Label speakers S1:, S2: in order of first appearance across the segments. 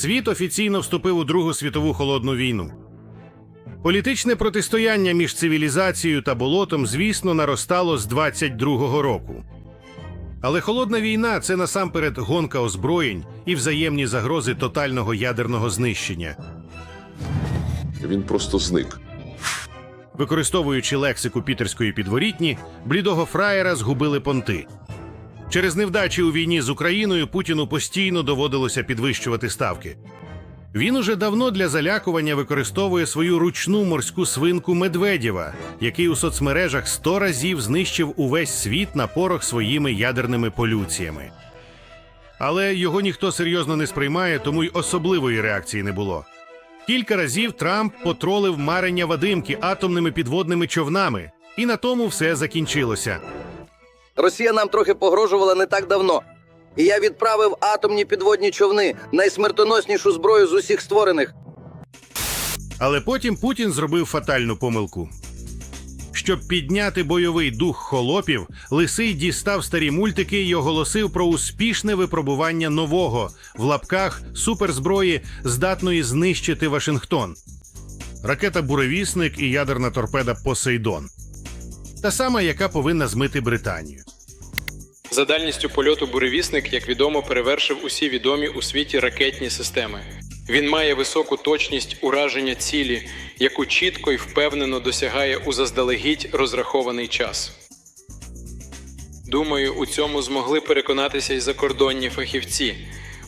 S1: світ офіційно вступив у Другу світову холодну війну. Політичне протистояння між цивілізацією та болотом, звісно, наростало з 22-го року. Але холодна війна це насамперед гонка озброєнь і взаємні загрози тотального ядерного знищення.
S2: Він просто зник.
S1: Використовуючи лексику пітерської підворітні, блідого фраєра згубили понти. Через невдачі у війні з Україною Путіну постійно доводилося підвищувати ставки. Він уже давно для залякування використовує свою ручну морську свинку Медведєва, який у соцмережах сто разів знищив увесь світ на порох своїми ядерними полюціями. Але його ніхто серйозно не сприймає, тому й особливої реакції не було. Кілька разів Трамп потролив марення Вадимки атомними підводними човнами, і на тому все закінчилося.
S3: Росія нам трохи погрожувала не так давно. І я відправив атомні підводні човни, найсмертоноснішу зброю з усіх створених.
S1: Але потім Путін зробив фатальну помилку. Щоб підняти бойовий дух холопів, Лисий дістав старі мультики й оголосив про успішне випробування нового в лапках суперзброї, здатної знищити Вашингтон. Ракета Буревісник і ядерна торпеда Посейдон. Та сама, яка повинна змити Британію.
S4: За дальністю польоту буревісник, як відомо, перевершив усі відомі у світі ракетні системи. Він має високу точність ураження цілі, яку чітко і впевнено досягає у заздалегідь розрахований час. Думаю, у цьому змогли переконатися й закордонні фахівці,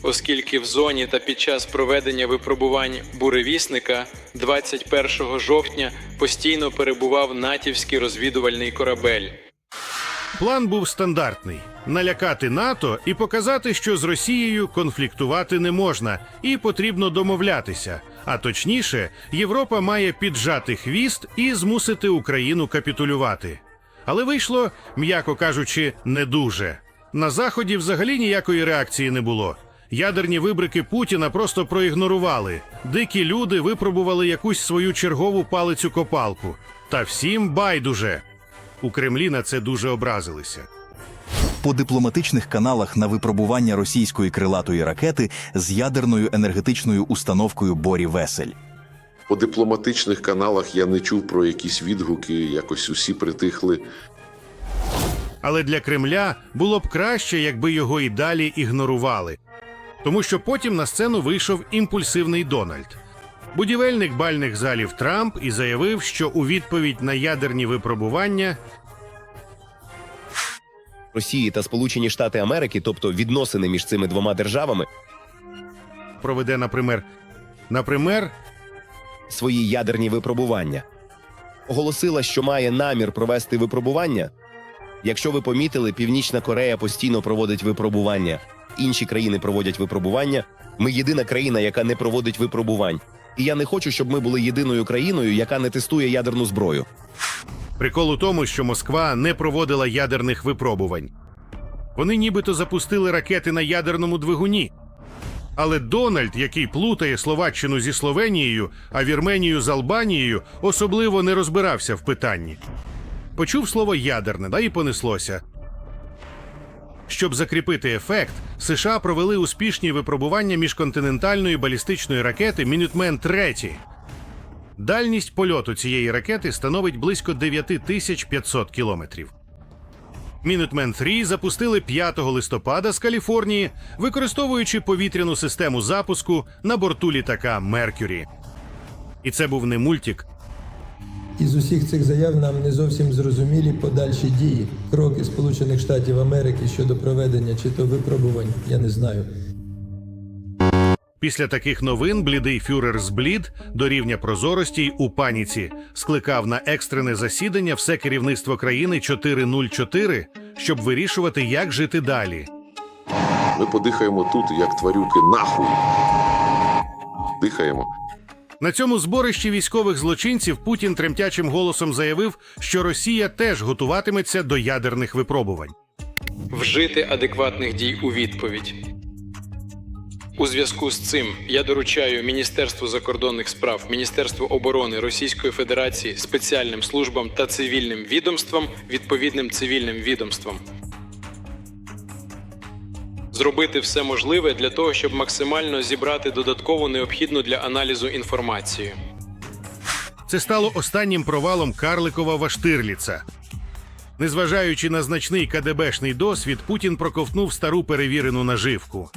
S4: оскільки в зоні та під час проведення випробувань буревісника 21 жовтня постійно перебував натівський розвідувальний корабель.
S1: План був стандартний: налякати НАТО і показати, що з Росією конфліктувати не можна, і потрібно домовлятися. А точніше, Європа має піджати хвіст і змусити Україну капітулювати. Але вийшло, м'яко кажучи, не дуже. На заході взагалі ніякої реакції не було. Ядерні вибрики Путіна просто проігнорували. Дикі люди випробували якусь свою чергову палицю копалку. Та всім байдуже. У Кремлі на це дуже образилися.
S5: по дипломатичних каналах на випробування російської крилатої ракети з ядерною енергетичною установкою Борі Весель.
S2: По дипломатичних каналах я не чув про якісь відгуки, якось усі притихли.
S1: Але для Кремля було б краще, якби його і далі ігнорували. Тому що потім на сцену вийшов імпульсивний Дональд, будівельник бальних залів Трамп, і заявив, що у відповідь на ядерні випробування
S6: Росії та Сполучені Штати Америки, тобто відносини між цими двома державами,
S1: проведе, например, например,
S6: свої ядерні випробування. Оголосила, що має намір провести випробування. Якщо ви помітили, Північна Корея постійно проводить випробування, інші країни проводять випробування. Ми єдина країна, яка не проводить випробувань. І я не хочу, щоб ми були єдиною країною, яка не тестує ядерну зброю.
S1: Прикол у тому, що Москва не проводила ядерних випробувань. Вони нібито запустили ракети на ядерному двигуні. Але Дональд, який плутає Словаччину зі Словенією, а Вірменію з Албанією, особливо не розбирався в питанні. Почув слово ядерне, да і понеслося. Щоб закріпити ефект, США провели успішні випробування міжконтинентальної балістичної ракети Мінютмен 3 Дальність польоту цієї ракети становить близько 9500 кілометрів. Мінутмен 3 запустили 5 листопада з Каліфорнії, використовуючи повітряну систему запуску на борту літака Меркюрі. І це був не мультик,
S7: Із усіх цих заяв нам не зовсім зрозумілі подальші дії, кроки Сполучених Штатів Америки щодо проведення чи то випробувань, я не знаю.
S1: Після таких новин блідий фюрер зблід до рівня прозорості й у паніці скликав на екстрене засідання все керівництво країни 404, щоб вирішувати, як жити далі.
S2: Ми подихаємо тут, як тварюки, нахуй. Дихаємо.
S1: На цьому зборищі військових злочинців Путін тремтячим голосом заявив, що Росія теж готуватиметься до ядерних випробувань.
S4: вжити адекватних дій у відповідь. У зв'язку з цим я доручаю Міністерству закордонних справ, Міністерству оборони Російської Федерації, спеціальним службам та цивільним відомствам, відповідним цивільним відомствам зробити все можливе для того, щоб максимально зібрати додаткову необхідну для аналізу інформацію.
S1: Це стало останнім провалом Карликова Штирліца. Незважаючи на значний КДБшний досвід, Путін проковтнув стару перевірену наживку.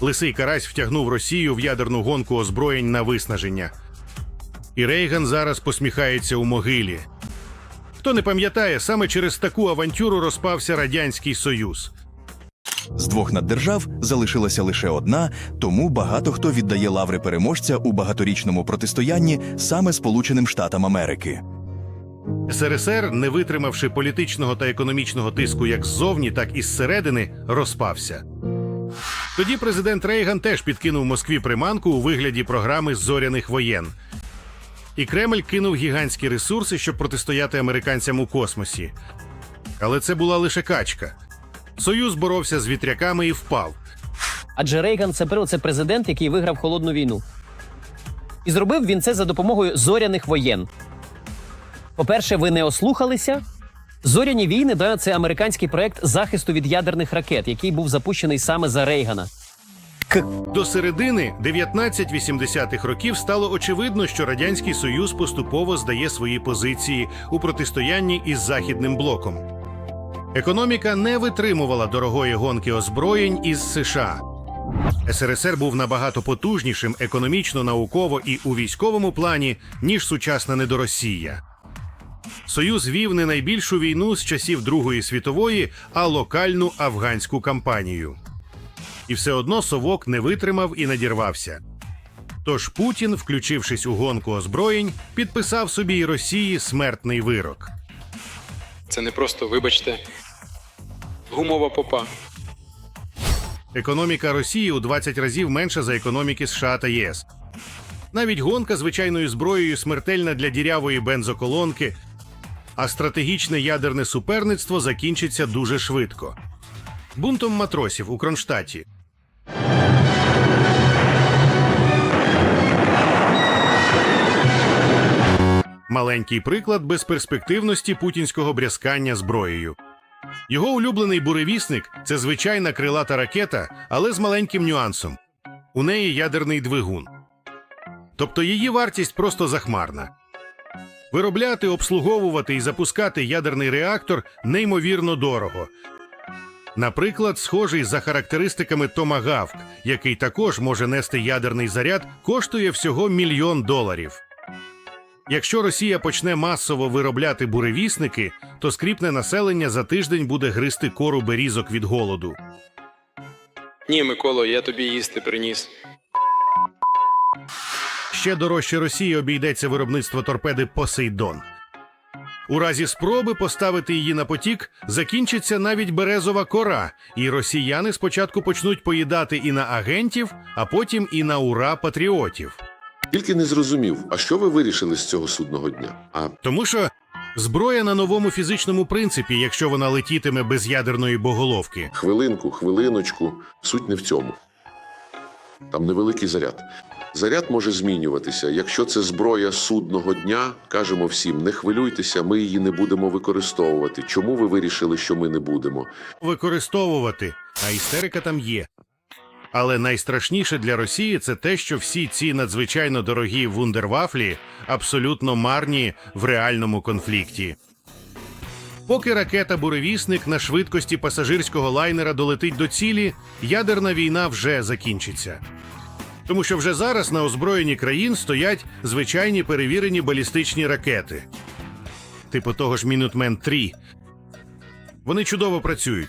S1: Лисий Карась втягнув Росію в ядерну гонку озброєнь на виснаження. І Рейган зараз посміхається у могилі. Хто не пам'ятає, саме через таку авантюру розпався Радянський Союз.
S5: З двох наддержав залишилася лише одна, тому багато хто віддає лаври переможця у багаторічному протистоянні саме Сполученим Штатам Америки.
S1: СРСР, не витримавши політичного та економічного тиску як ззовні, так і зсередини, розпався. Тоді президент Рейган теж підкинув Москві приманку у вигляді програми зоряних воєн. І Кремль кинув гігантські ресурси, щоб протистояти американцям у космосі. Але це була лише качка. Союз боровся з вітряками і впав.
S8: Адже Рейган це це президент, який виграв холодну війну. І зробив він це за допомогою зоряних воєн. По-перше, ви не ослухалися. Зоряні війни да, це американський проект захисту від ядерних ракет, який був запущений саме за Рейгана.
S1: До середини 1980-х років стало очевидно, що радянський союз поступово здає свої позиції у протистоянні із західним блоком. Економіка не витримувала дорогої гонки озброєнь із США. СРСР був набагато потужнішим економічно, науково і у військовому плані, ніж сучасна недоросія. Союз вів не найбільшу війну з часів Другої світової, а локальну афганську кампанію. І все одно совок не витримав і надірвався. Тож Путін, включившись у гонку озброєнь, підписав собі й Росії смертний вирок.
S4: Це не просто, вибачте, гумова попа.
S1: Економіка Росії у 20 разів менша за економіки США та ЄС. Навіть гонка звичайною зброєю смертельна для дірявої бензоколонки, а стратегічне ядерне суперництво закінчиться дуже швидко. Бунтом матросів у Кронштадті. Маленький приклад безперспективності путінського брязкання зброєю. Його улюблений буревісник це звичайна крилата ракета, але з маленьким нюансом. У неї ядерний двигун. Тобто її вартість просто захмарна. Виробляти, обслуговувати і запускати ядерний реактор неймовірно дорого. Наприклад, схожий за характеристиками Томагавк, який також може нести ядерний заряд, коштує всього мільйон доларів. Якщо Росія почне масово виробляти буревісники, то скріпне населення за тиждень буде гризти кору берізок від голоду.
S4: Ні, Миколо, я тобі їсти приніс.
S1: Ще дорожче Росії обійдеться виробництво торпеди Посейдон. У разі спроби поставити її на потік закінчиться навіть березова кора, і росіяни спочатку почнуть поїдати і на агентів, а потім і на ура патріотів.
S2: Тільки не зрозумів, а що ви вирішили з цього судного дня? А
S1: Тому що зброя на новому фізичному принципі, якщо вона летітиме без ядерної боголовки.
S2: хвилинку, хвилиночку, суть не в цьому. Там невеликий заряд. Заряд може змінюватися. Якщо це зброя судного дня, кажемо всім: не хвилюйтеся, ми її не будемо використовувати. Чому ви вирішили, що ми не будемо?
S1: використовувати, а істерика там є. Але найстрашніше для Росії це те, що всі ці надзвичайно дорогі вундервафлі абсолютно марні в реальному конфлікті. Поки ракета Буревісник на швидкості пасажирського лайнера долетить до цілі, ядерна війна вже закінчиться. Тому що вже зараз на озброєнні країн стоять звичайні перевірені балістичні ракети, типу того ж Мінутмен 3 Вони чудово працюють.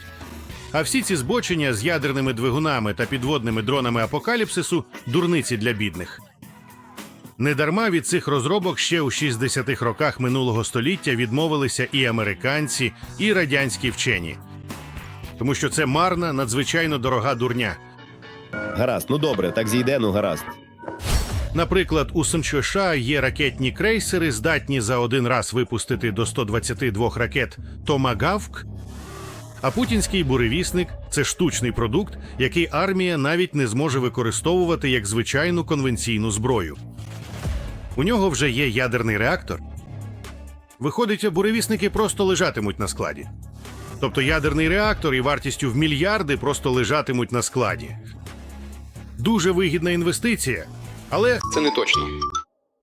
S1: А всі ці збочення з ядерними двигунами та підводними дронами апокаліпсису дурниці для бідних. Недарма від цих розробок ще у 60-х роках минулого століття відмовилися і американці, і радянські вчені. Тому що це марна, надзвичайно дорога дурня.
S6: Гаразд, ну добре, так зійде, ну гаразд.
S1: Наприклад, у СНЧШ є ракетні крейсери, здатні за один раз випустити до 122 ракет Томагавк. А путінський буревісник це штучний продукт, який армія навіть не зможе використовувати як звичайну конвенційну зброю. У нього вже є ядерний реактор. Виходить, буревісники просто лежатимуть на складі. Тобто ядерний реактор і вартістю в мільярди просто лежатимуть на складі. Дуже вигідна інвестиція, але
S4: Це не точно.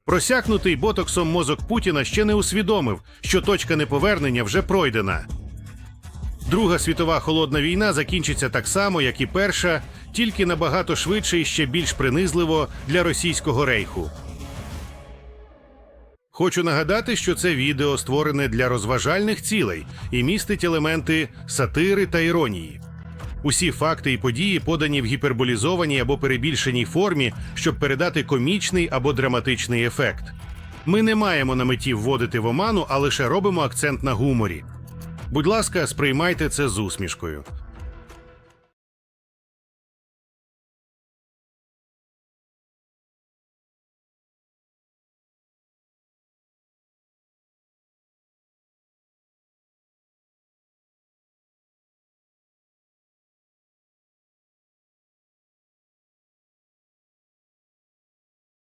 S1: просякнутий ботоксом мозок Путіна ще не усвідомив, що точка неповернення вже пройдена. Друга світова холодна війна закінчиться так само, як і перша, тільки набагато швидше і ще більш принизливо для російського рейху. Хочу нагадати, що це відео створене для розважальних цілей і містить елементи сатири та іронії. Усі факти і події подані в гіперболізованій або перебільшеній формі, щоб передати комічний або драматичний ефект. Ми не маємо на меті вводити в оману, а лише робимо акцент на гуморі. Будь ласка, сприймайте це з усмішкою.